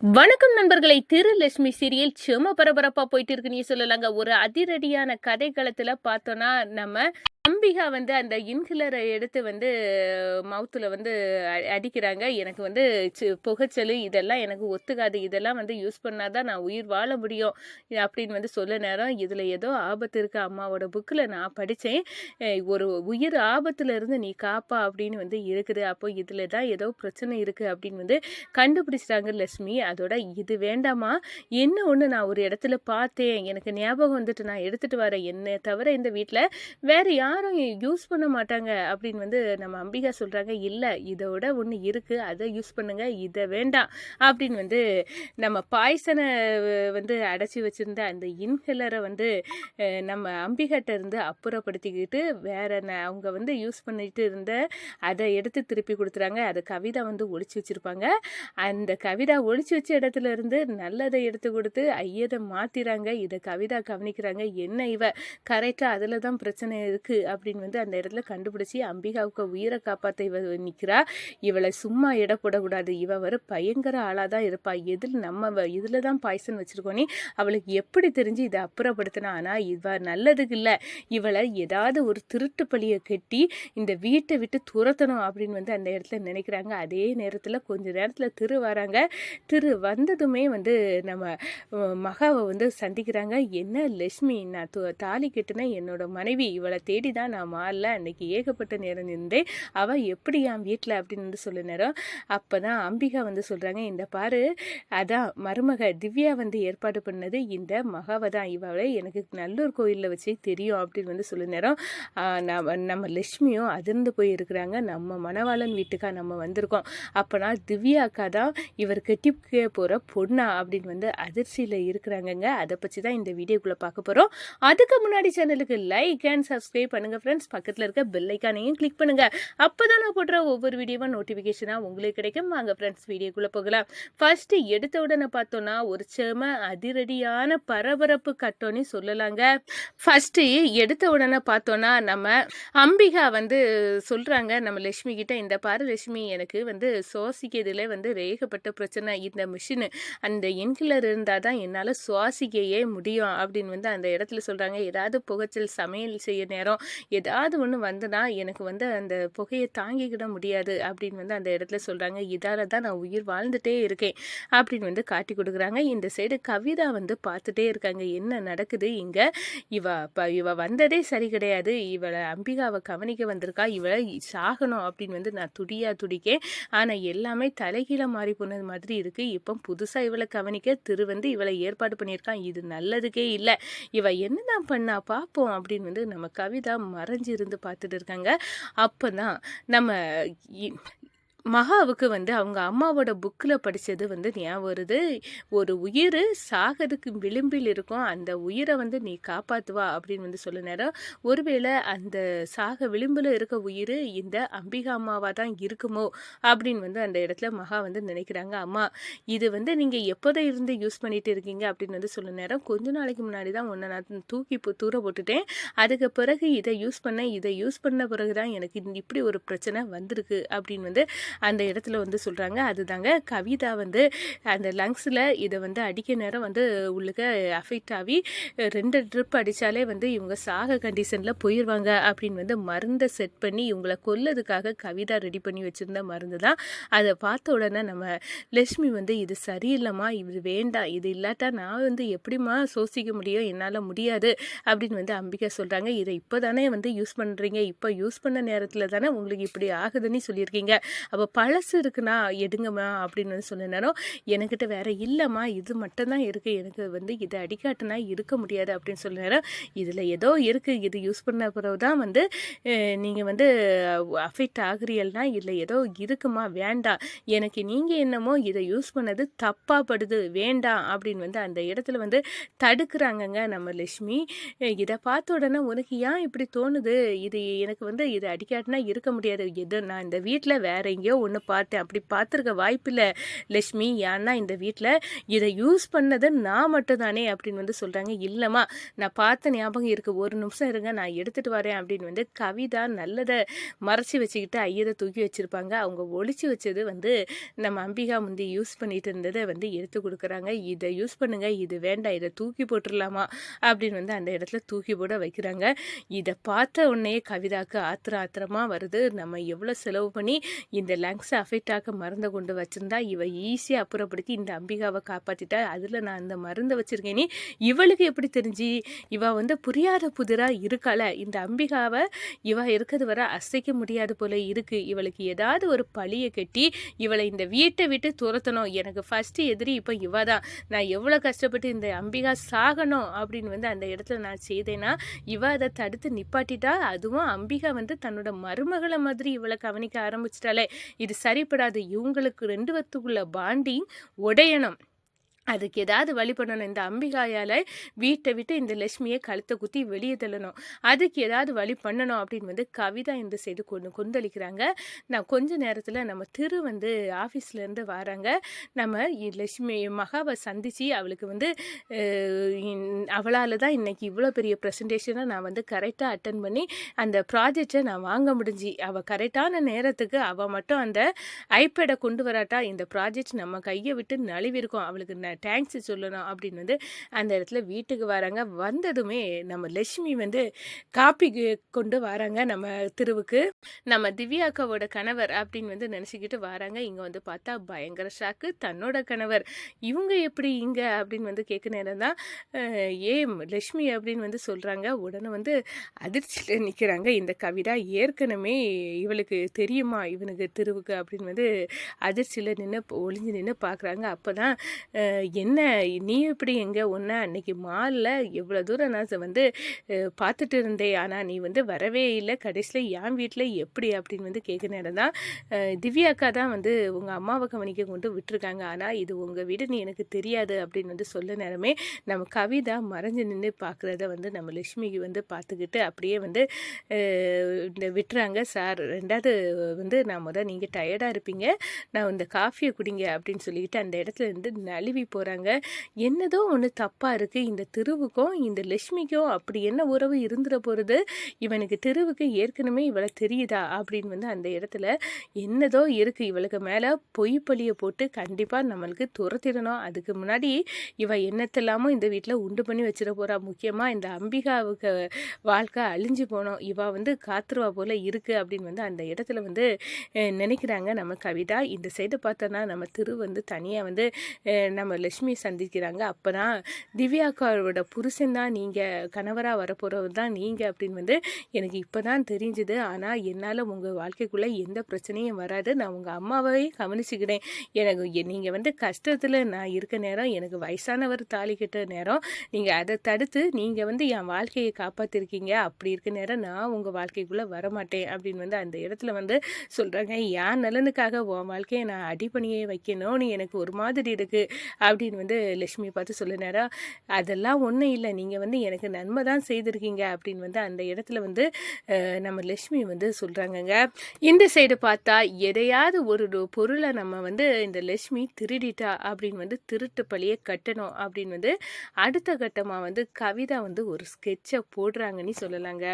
வணக்கம் நண்பர்களை திருலட்சுமி சீரியல் செம பரபரப்பா போயிட்டு இருக்குன்னு சொல்லலாங்க ஒரு அதிரடியான கதைக்களத்துல பார்த்தோன்னா நம்ம அம்பிகா வந்து அந்த இன்ஹிலரை எடுத்து வந்து மவுத்தில் வந்து அடிக்கிறாங்க. எனக்கு வந்து புகைச்சல் இதெல்லாம் எனக்கு ஒத்துக்காது. இதெல்லாம் வந்து யூஸ் பண்ணால் தான் நான் உயிர் வாழ முடியும். அப்படின்னு வந்து சொல்ல நேரம். இதில் ஏதோ ஆபத்து இருக்குது அம்மாவோட புக்கில் நான் படித்தேன் ஒரு உயிர் ஆபத்தில் இருந்து நீ காப்பா அப்படின்னு வந்து இருக்குது. அப்போ இதில் தான் ஏதோ பிரச்சனை இருக்குது அப்படின்னு வந்து கண்டுபிடிச்சிட்டாங்க லட்சுமி. அதோட இது வேண்டாமா? என்ன ஒன்று நான் ஒரு இடத்துல பார்த்தேன். எனக்கு ஞாபகம் வந்துட்டு நான் எடுத்துகிட்டு வரேன். என்ன தவிர இந்த வீட்டில் வேற யாரும் யூஸ் பண்ண மாட்டாங்க அப்படின்னு வந்து நம்ம அம்பிகா சொல்கிறாங்க இல்லை இதோட ஒன்று இருக்குது அதை யூஸ் பண்ணுங்க. இதை வேண்டாம் அப்படின்னு வந்து நம்ம பாய்சனை வந்து அடைச்சி வச்சுருந்த அந்த இன்ஹெலரை வந்து நம்ம அம்பிகாட்ட இருந்து அப்புறப்படுத்திக்கிட்டு வேற அவங்க வந்து யூஸ் பண்ணிட்டு இருந்த அதை எடுத்து திருப்பி கொடுத்துறாங்க. அதை கவிதா வந்து ஒழிச்சு வச்சுருப்பாங்க. அந்த கவிதா ஒழிச்சு வச்ச இடத்துல இருந்து நல்லதை எடுத்து கொடுத்து ஐயதை மாற்றிறாங்க இதை கவிதா கவனிக்கிறாங்க. என்ன இவ? கரெக்டாக அதில் தான் பிரச்சனை இருக்குது அப்படின்னு வந்து அந்த இடத்துல கண்டுபிடிச்சி அம்பிகாவுக்கு உயிரை காப்பாற்ற இவ நிற்கிறா இவளை சும்மா இடப்படக்கூடாது. இவ வர பயங்கர ஆளாக தான் இருப்பா. எதில் நம்ம இதில் தான் பாய்சன் வச்சுருக்கோனே அவளுக்கு எப்படி தெரிஞ்சு இதை அப்புறப்படுத்தினா? ஆனால் இவ நல்லதுக்கு இல்லை. இவளை ஏதாவது ஒரு திருட்டு பழியை கட்டி இந்த வீட்டை விட்டு துரத்தணும் அப்படின்னு வந்து அந்த இடத்துல நினைக்கிறாங்க. அதே நேரத்தில் கொஞ்ச நேரத்தில் திரு வராங்க. திரு வந்ததுமே வந்து நம்ம மகாவை வந்து சந்திக்கிறாங்க. என்ன லட்சுமி நான் தாலி கட்டுன என்னோட மனைவி. இவளை தேடி தான் நான் மாறல. அன்னைக்கு ஏகப்பட்ட நேரம் இருந்தேன் அவள் எப்படி என் வீட்டில் அப்படின்னு வந்து சொல்ல நேரம் அப்போ தான் அம்பிகா வந்து சொல்கிறாங்க இந்த பாரு அதான் மருமக திவ்யா வந்து ஏற்பாடு பண்ணது இந்த மகாவை தான். இவளை எனக்கு நல்லூர் கோயிலில் வச்சு தெரியும் அப்படின்னு வந்து சொல்ல நேரம் நம்ம நம்ம லட்சுமியும் அதிர்ந்து போய் இருக்கிறாங்க. நம்ம மணவாளன் வீட்டுக்கா நம்ம வந்திருக்கோம். அப்போனா திவ்யா அக்கா தான் இவர் கட்டிக்க போகிற பொண்ணா அப்படின்னு வந்து அதிர்ச்சியில் இருக்கிறாங்கங்க. அதை பற்றி தான் இந்த வீடியோக்குள்ளே பார்க்க போகிறோம் அதுக்கு முன்னாடி சேனலுக்கு லைக் அண்ட் சப்ஸ்கிரைப் பண்ணுங்கள் ஃப்ரெண்ட்ஸ் பக்கத்தில் இருக்க பெல்லைக்கானையும் கிளிக் பண்ணுங்கள் அப்போ தான் நான் போடுற ஒவ்வொரு வீடியோவும் நோட்டிஃபிகேஷனாக உங்களுக்கு கிடைக்கும். வாங்க ஃப்ரெண்ட்ஸ் வீடியோக்குள்ளே போகலாம். ஃபஸ்ட்டு எடுத்த உடனே பார்த்தோன்னா ஒரு செம அதிரடியான பரபரப்பு கட்டோன்னு சொல்லலாங்க. ஃபஸ்ட்டு எடுத்த உடனே பார்த்தோன்னா நம்ம அம்பிகா வந்து சொல்கிறாங்க நம்ம லட்சுமி கிட்ட இந்த பாரு லட்சுமி எனக்கு வந்து சுவாசிக்கிறதுல வந்து வேகப்பட்ட பிரச்சனை. இந்த மிஷினு அந்த இன்கிலர் இருந்தால் தான் என்னால் சுவாசிக்கையே முடியும். அப்படின்னு வந்து அந்த இடத்துல சொல்கிறாங்க ஏதாவது புகைச்சல் சமையல் செய்ய நேரம். ஏதாவது ஒன்று வந்துனா எனக்கு வந்து அந்த புகையை தாங்கிக்கிட முடியாது அப்படின்னு வந்து அந்த இடத்துல சொல்கிறாங்க இதால தான் நான் உயிர் வாழ்ந்துட்டே இருக்கேன் அப்படின்னு வந்து காட்டி கொடுக்குறாங்க. இந்த சைடு கவிதா வந்து பார்த்துட்டே இருக்காங்க. என்ன நடக்குது இங்கே? இவ இப்போ இவ வந்ததே சரி கிடையாது. இவளை அம்பிகாவை கவனிக்க வந்திருக்கா. இவளை சாகணும் அப்படின்னு வந்து நான் துடியா துடிக்கேன். ஆனால் எல்லாமே தலைகீழ மாறி போனது மாதிரி இருக்குது இப்போ புதுசாக இவளை கவனிக்க திரு வந்து இவளை ஏற்பாடு பண்ணியிருக்கான். இது நல்லதுக்கே இல்லை. இவ என்னதான் பண்ணா பார்ப்போம் அப்படின்னு வந்து நம்ம கவிதா மறைஞ்சு இருந்து பார்த்துட்டு இருக்காங்க. அப்போ தான் நம்ம மகாவுக்கு வந்து அவங்க அம்மாவோட புக்கில் படித்தது வந்து ஞாபகம் வருது. ஒரு உயிர் சாகிறதுக்கு விளிம்பில் இருக்கும். அந்த உயிரை வந்து நீ காப்பாற்றுவா அப்படின்னு வந்து சொல்ல நேரம். ஒருவேளை அந்த சாக விளிம்பில் இருக்க உயிர் இந்த அம்பிகா அம்மாவாக தான் இருக்குமோ அப்படின்னு வந்து அந்த இடத்துல மகா வந்து நினைக்கிறாங்க. அம்மா இது வந்து நீங்கள் எப்போதை இருந்து யூஸ் பண்ணிகிட்டு இருக்கீங்க அப்படின்னு வந்து சொல்ல நேரம். கொஞ்ச நாளைக்கு முன்னாடி தான் ஒன்று நான் தூக்கி போ- தூர போட்டுட்டேன். அதுக்கு பிறகு இதை யூஸ் பண்ண இதை யூஸ் பண்ண பிறகு தான் எனக்கு இப்படி ஒரு பிரச்சனை வந்திருக்கு அப்படின்னு வந்து அந்த இடத்துல வந்து சொல்கிறாங்க அதுதாங்க கவிதா வந்து அந்த லங்ஸில் இதை வந்து அடிக்க நேரம் வந்து உள்ளுக்க அஃபெக்ட் ஆகி ரெண்டு ட்ரிப் அடித்தாலே வந்து இவங்க சாக கண்டிஷனில் போயிடுவாங்க அப்படின்னு வந்து மருந்தை செட் பண்ணி இவங்களை கொல்லதுக்காக கவிதா ரெடி பண்ணி வச்சுருந்த மருந்து தான். அதை பார்த்த உடனே நம்ம லட்சுமி வந்து இது சரியில்லைம்மா இது வேண்டாம். இது இல்லாட்டா நான் வந்து எப்படிம்மா சோசிக்க முடியும்? என்னால் முடியாது. அப்படின்னு வந்து அம்பிகா சொல்கிறாங்க இதை இப்போ தானே வந்து யூஸ் பண்ணுறீங்க இப்போ யூஸ் பண்ண நேரத்தில் தானே உங்களுக்கு இப்படி ஆகுதுன்னு சொல்லியிருக்கீங்க. அப்போ பழசு இருக்குண்ணா எடுங்கம்மா அப்படின்னு வந்து சொன்ன நேரம் என்கிட்ட வேற இல்லைம்மா இது மட்டும்தான் இருக்குது எனக்கு வந்து இதை அடிக்காட்டுனா இருக்க முடியாது அப்படின்னு சொல்ல நேரம் இதில் ஏதோ இருக்குது இது யூஸ் பண்ண பிறகு தான் வந்து நீங்கள் வந்து அஃபெக்ட் ஆகுறீங்கன்னா இல்லை ஏதோ இருக்குமா? வேண்டாம். எனக்கு நீங்கள் என்னமோ இதை யூஸ் பண்ணது தப்பாக படுது வேண்டாம் அப்படின்னு வந்து அந்த இடத்துல வந்து தடுக்கிறாங்கங்க நம்ம லட்சுமி. இதை பார்த்த உடனே உனக்கு ஏன் இப்படி தோணுது? இது எனக்கு வந்து இது அடிக்காட்டினா இருக்க முடியாது. எது நான் இந்த வீட்டில் வேற எங்கேயும் எங்கேயோ ஒன்று பார்த்தேன். அப்படி பார்த்துருக்க வாய்ப்பில்லை லக்ஷ்மி ஏன்னா இந்த வீட்டில் இதை யூஸ் பண்ணது நான் மட்டும்தானே அப்படின்னு வந்து சொல்கிறாங்க இல்லைம்மா நான் பார்த்த ஞாபகம் இருக்குது ஒரு நிமிஷம் இருங்க நான் எடுத்துகிட்டு வரேன் அப்படின்னு வந்து கவிதா நல்லதை மறைச்சி வச்சுக்கிட்டு ஐயரை தூக்கி வச்சுருப்பாங்க. அவங்க ஒழிச்சு வச்சது வந்து நம்ம அம்பிகா முந்தி யூஸ் பண்ணிட்டு இருந்ததை வந்து எடுத்து கொடுக்குறாங்க. இதை யூஸ் பண்ணுங்கள் இது வேண்டாம் இதை தூக்கி போட்டுடலாமா அப்படின்னு வந்து அந்த இடத்துல தூக்கி போட வைக்கிறாங்க. இதை பார்த்த உடனே கவிதாக்கு ஆத்திர ஆத்திரமாக வருது. நம்ம எவ்வளோ செலவு பண்ணி இந்த லங்ஸை அஃபெக்ட் ஆக மருந்தை கொண்டு வச்சுருந்தா இவ ஈஸியாக அப்புறப்படுத்தி இந்த அம்பிகாவை காப்பாற்றிட்டா அதில் நான் அந்த மருந்தை வச்சுருக்கேனே. இவளுக்கு எப்படி தெரிஞ்சு? இவ வந்து புரியாத புதிராக இருக்கலை இந்த அம்பிகாவை இவ இருக்கிறது வர அசைக்க முடியாது போல இருக்குது இவளுக்கு ஏதாவது ஒரு பழியை கட்டி இவளை இந்த வீட்டை விட்டு துரத்தணும். எனக்கு ஃபஸ்ட்டு எதிரி இப்போ இவ தான் நான் எவ்வளோ கஷ்டப்பட்டு இந்த அம்பிகா சாகணும் அப்படின்னு வந்து அந்த இடத்துல நான் செய்தேன்னா இவ அதை தடுத்து நிப்பாட்டிட்டா. அதுவும் அம்பிகா வந்து தன்னோட மருமகளை மாதிரி இவளை கவனிக்க ஆரம்பிச்சிட்டாலே இது சரிப்படாது. இவங்களுக்கு ரெண்டு வத்துக்குள்ள பாண்டிங் உடையணும். அதுக்கு ஏதாவது வழி பண்ணணும். இந்த அம்பிகாயால் வீட்டை விட்டு இந்த லட்சுமியை கழுத்தை குத்தி வெளியே தள்ளணும். அதுக்கு ஏதாவது வழி பண்ணணும் அப்படின்னு வந்து கவிதா இந்த செய்து கொண்டு கொந்தளிக்கிறாங்க. நான் கொஞ்ச நேரத்தில் நம்ம திரு வந்து ஆஃபீஸ்லேருந்து வராங்க. நம்ம லட்சுமி மகாவை சந்தித்து அவளுக்கு வந்து அவளால் தான் இன்றைக்கி இவ்வளோ பெரிய ப்ரெசன்டேஷனை நான் வந்து கரெக்டாக அட்டன் பண்ணி அந்த ப்ராஜெக்டை நான் வாங்க முடிஞ்சு. அவள் கரெக்டான நேரத்துக்கு அவள் மட்டும் அந்த ஐபேடை கொண்டு வராட்டா இந்த ப்ராஜெக்ட் நம்ம கையை விட்டு நழுவிருக்கும் அவளுக்கு ந தேங்க்ஸ் சொல்லணும் அப்படின்னு வந்து அந்த இடத்துல வீட்டுக்கு வராங்க. வந்ததுமே நம்ம லட்சுமி வந்து காப்பி கொண்டு வராங்க நம்ம திருவுக்கு. நம்ம திவ்யாக்காவோட கணவர் அப்படின்னு வந்து நினச்சிக்கிட்டு வராங்க. இங்கே வந்து பார்த்தா பயங்கர ஷாக்கு தன்னோட கணவர் இவங்க எப்படி இங்கே? அப்படின்னு வந்து கேட்க நேரம் தான். ஏம் லட்சுமி அப்படின்னு வந்து சொல்கிறாங்க உடனே வந்து அதிர்ச்சியில் நிற்கிறாங்க இந்த கவிதா ஏற்கனவே இவளுக்கு தெரியுமா? இவனுக்கு திருவுக்கு அப்படின்னு வந்து அதிர்ச்சியில் நின்று ஒளிஞ்சு நின்று பார்க்குறாங்க. அப்போ தான் என்ன? நீ எப்படி எங்கே? ஒன்று அன்னைக்கு மாலில் எவ்வளோ தூரம் நான் வந்து பார்த்துட்டு இருந்தேன். ஆனால் நீ வந்து வரவே இல்லை. கடைசியில் என் வீட்டில் எப்படி அப்படின்னு வந்து கேட்க நேரம் தான் திவ்யாக்கா திவ்யா அக்கா தான் வந்து உங்கள் அம்மாவை கவனிக்க கொண்டு விட்டுருக்காங்க. ஆனால் இது உங்கள் வீடு நீ எனக்கு தெரியாது அப்படின்னு வந்து சொல்ல நேரமே நம்ம கவிதா மறைஞ்சு நின்று பார்க்குறத வந்து நம்ம லட்சுமிக்கு வந்து பார்த்துக்கிட்டு அப்படியே வந்து இந்த விட்டுறாங்க. சார் ரெண்டாவது வந்து நான் முதல் நீங்கள் டயர்டாக இருப்பீங்க. நான் இந்த காஃபியை குடிங்க அப்படின்னு சொல்லிக்கிட்டு அந்த இடத்துல இருந்து நழுவி போகிறாங்க என்னதோ ஒன்று தப்பாக இருக்குது இந்த திருவுக்கும் இந்த லட்சுமிக்கும் அப்படி என்ன உறவு இருந்துட போகிறது இவனுக்கு திருவுக்கு ஏற்கனவே இவளை தெரியுதா? அப்படின்னு வந்து அந்த இடத்துல என்னதோ இருக்குது இவளுக்கு மேலே பொய் பழியை போட்டு கண்டிப்பாக நம்மளுக்கு துரத்திடணும். அதுக்கு முன்னாடி இவள் என்னத்தெல்லாமோ இந்த வீட்டில் உண்டு பண்ணி வச்சிட போகிறா முக்கியமாக இந்த அம்பிகாவுக்கு வாழ்க்கை அழிஞ்சு போனோம். இவள் வந்து காத்துருவா போல் இருக்குது அப்படின்னு வந்து அந்த இடத்துல வந்து நினைக்கிறாங்க நம்ம கவிதா. இந்த சைடு பார்த்தோன்னா நம்ம திரு வந்து தனியாக வந்து நம்ம லட்சுமி சந்திக்கிறாங்க. அப்போ தான் திவ்யாக்காவோட புருஷன் தான் நீங்கள் கணவராக வரப்போகிறவர் தான் நீங்கள் அப்படின்னு வந்து எனக்கு இப்போ தான் தெரிஞ்சுது. ஆனால் என்னால் உங்கள் வாழ்க்கைக்குள்ளே எந்த பிரச்சனையும் வராது. நான் உங்கள் அம்மாவை கவனிச்சுக்கிறேன். எனக்கு நீங்கள் வந்து கஷ்டத்தில் நான் இருக்க நேரம் எனக்கு வயசானவர் தாலி கட்ட நேரம் நீங்கள் அதை தடுத்து நீங்கள் வந்து என் வாழ்க்கையை காப்பாற்றிருக்கீங்க அப்படி இருக்க நேரம் நான் உங்கள் வாழ்க்கைக்குள்ளே வரமாட்டேன் அப்படின்னு வந்து அந்த இடத்துல வந்து சொல்கிறாங்க என் நலனுக்காக உன் வாழ்க்கையை நான் அடிப்பணியே வைக்கணும்னு எனக்கு ஒரு மாதிரி இருக்குது அப்படின்னு வந்து லட்சுமி பார்த்து சொல்ல அதெல்லாம் ஒன்றும் இல்லை. நீங்கள் வந்து எனக்கு நன்மை தான் செய்திருக்கீங்க. அப்படின்னு வந்து அந்த இடத்துல வந்து நம்ம லட்சுமி வந்து சொல்கிறாங்கங்க இந்த சைடு பார்த்தா எதையாவது ஒரு ஒரு பொருளை நம்ம வந்து இந்த லட்சுமி திருடிட்டா அப்படின்னு வந்து திருட்டு பழியை கட்டணும் அப்படின்னு வந்து அடுத்த கட்டமாக வந்து கவிதா வந்து ஒரு ஸ்கெட்சை போடுறாங்கன்னு சொல்லலாங்க.